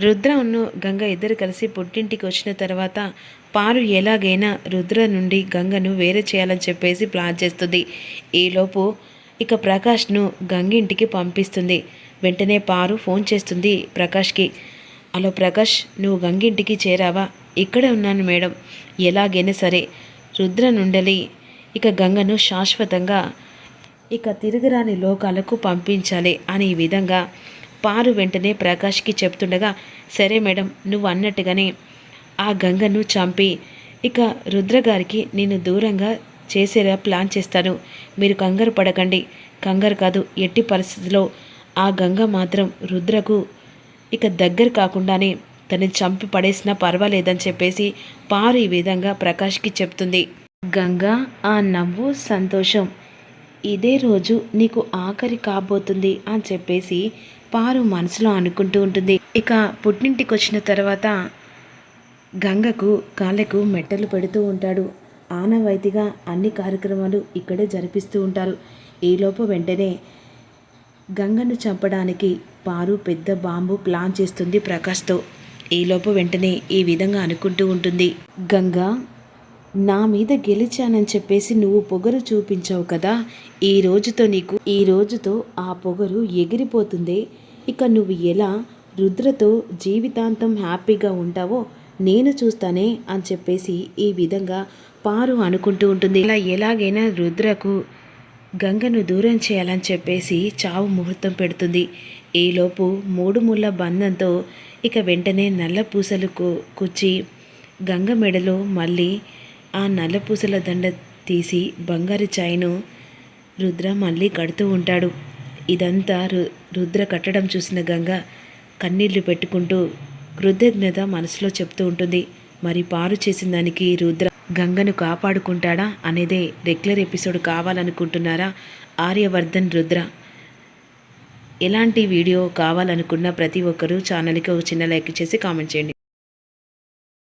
రుద్రను గంగ ఇద్దరు కలిసి పుట్టింటికి వచ్చిన తర్వాత పారు ఎలాగైనా రుద్ర నుండి గంగను వేరే చేయాలని చెప్పేసి ప్లాన్ చేస్తుంది. ఈలోపు ఇక ప్రకాష్ను గంగింటికి పంపిస్తుంది. వెంటనే పారు ఫోన్ చేస్తుంది ప్రకాష్కి. హలో ప్రకాష్ నువ్వు గంగింటికి చేరావా? ఇక్కడే ఉన్నాను మేడం. ఎలాగైనా సరే రుద్ర నుండలి. ఇక గంగను శాశ్వతంగా ఇక తిరగరాని లోకాలకు పంపించాలి అనే విధంగా పారు వెంటనే ప్రకాష్కి చెప్తుండగా సరే మేడం నువ్వు అన్నట్టుగానే ఆ గంగను చంపి ఇక రుద్రగారికి నేను దూరంగా చేసేలా ప్లాన్ చేస్తాను. మీరు కంగారు పడకండి. కంగారు కాదు ఎట్టి పరిస్థితిలో ఆ గంగ మాత్రం రుద్రకు ఇక దగ్గర కాకుండానే తనని చంపి పడేసినా పర్వాలేదని చెప్పేసి పారు ఈ విధంగా ప్రకాష్కి చెప్తుంది. గంగ ఆ నవ్వు సంతోషం ఇదే రోజు నీకు ఆఖరి కాబోతుంది అని చెప్పేసి పారు మనసులో అనుకుంటూ ఉంటుంది. ఇక పుట్టింటికి వచ్చిన తర్వాత గంగకు కాళ్ళకు మెట్టలు పెడుతూ ఉంటాడు. ఆనవాయితీగా అన్ని కార్యక్రమాలు ఇక్కడే జరిపిస్తూ ఉంటారు. ఈలోపు వెంటనే గంగను చంపడానికి పారు పెద్ద బాంబు ప్లాన్ చేస్తుంది ప్రకాష్తో. ఈలోపు వెంటనే ఈ విధంగా అనుకుంటూ ఉంటుంది. గంగా నా మీద గెలిచానని చెప్పేసి నువ్వు పొగరు చూపించావు కదా ఈ రోజుతో నీకు ఈ రోజుతో ఆ పొగరు ఎగిరిపోతుంది. ఇక నువ్వు ఎలా రుద్రతో జీవితాంతం హ్యాపీగా ఉంటావో నేను చూస్తానే అని చెప్పేసి ఈ విధంగా పారు అనుకుంటూ ఉంటుంది. ఇలా ఎలాగైనా రుద్రకు గంగను దూరం చేయాలని చెప్పేసి చావు ముహూర్తం పెడుతుంది. ఈలోపు మూడు ముళ్ళ బంధంతో ఇక వెంటనే నల్ల పూసలు కు- కుచ్చి గంగ మెడలో మళ్ళీ ఆ నల్ల పూసల దండ తీసి బంగారు చాయ్ను రుద్ర మళ్ళీ కడుతూ ఉంటాడు. ఇదంతా రు రుద్ర కట్టడం చూసిన గంగ కన్నీళ్ళు పెట్టుకుంటూ కృతజ్ఞత మనసులో చెప్తూ ఉంటుంది. మరి పారు చేసిన దానికి రుద్ర గంగను కాపాడుకుంటాడా అనేదే రెగ్యులర్ ఎపిసోడ్ కావాలనుకుంటున్నారా? ఆర్యవర్ధన్ రుద్ర. ఎలాంటి వీడియో కావాలనుకున్న ప్రతి ఒక్కరూ ఛానల్కి ఒక చిన్న లైక్ చేసి కామెంట్ చేయండి.